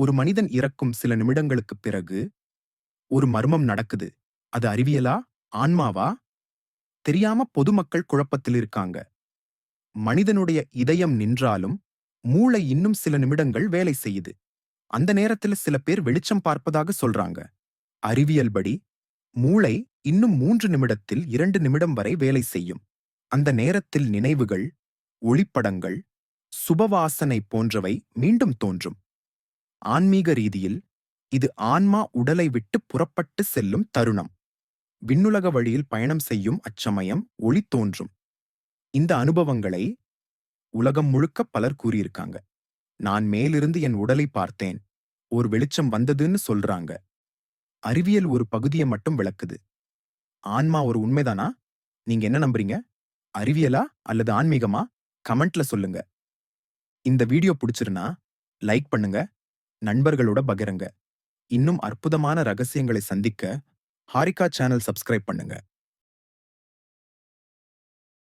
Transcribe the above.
ஒரு மனிதன் இறக்கும் சில நிமிடங்களுக்குப் பிறகு ஒரு மர்மம் நடக்குது. அது அறிவியலா ஆன்மாவா? தெரியாம பொதுமக்கள் குழப்பத்தில் இருக்காங்க. மனிதனுடைய இதயம் நின்றாலும் மூளை இன்னும் சில நிமிடங்கள் வேலை செய்யுது. அந்த நேரத்துல சில பேர் வெளிச்சம் பார்ப்பதாக சொல்றாங்க. அறிவியல் படி மூளை இன்னும் மூன்று நிமிடத்தில் இரண்டு நிமிடம் வரை வேலை செய்யும். அந்த நேரத்தில் நினைவுகள் ஒளிப்படங்கள் சுபவாசனை போன்றவை மீண்டும் தோன்றும். ஆன்மீக ரீதியில் இது ஆன்மா உடலை விட்டு புறப்பட்டு செல்லும் தருணம். விண்ணுலக வழியில் பயணம் செய்யும் அச்சமயம் ஒளி தோன்றும். இந்த அனுபவங்களை உலகம் முழுக்க பலர் கூறியிருக்காங்க. நான் மேலிருந்து என் உடலை பார்த்தேன். ஒரு வெளிச்சம் வந்ததுன்னு சொல்றாங்க. அறிவியல் ஒரு பகுதியை மட்டும் விளக்குது. ஆன்மா ஒரு உண்மைதானா? நீங்க என்ன நம்புறீங்க? அறிவியலா அல்லது ஆன்மீகமா? கமெண்ட்ல சொல்லுங்க. இந்த வீடியோ பிடிச்சிருந்தா லைக் பண்ணுங்க. நண்பர்களோட பகிருங்க. இன்னும் அற்புதமான ரகசியங்களை சந்திக்க ஹாரிகா சேனல் சப்ஸ்கிரைப் பண்ணுங்க.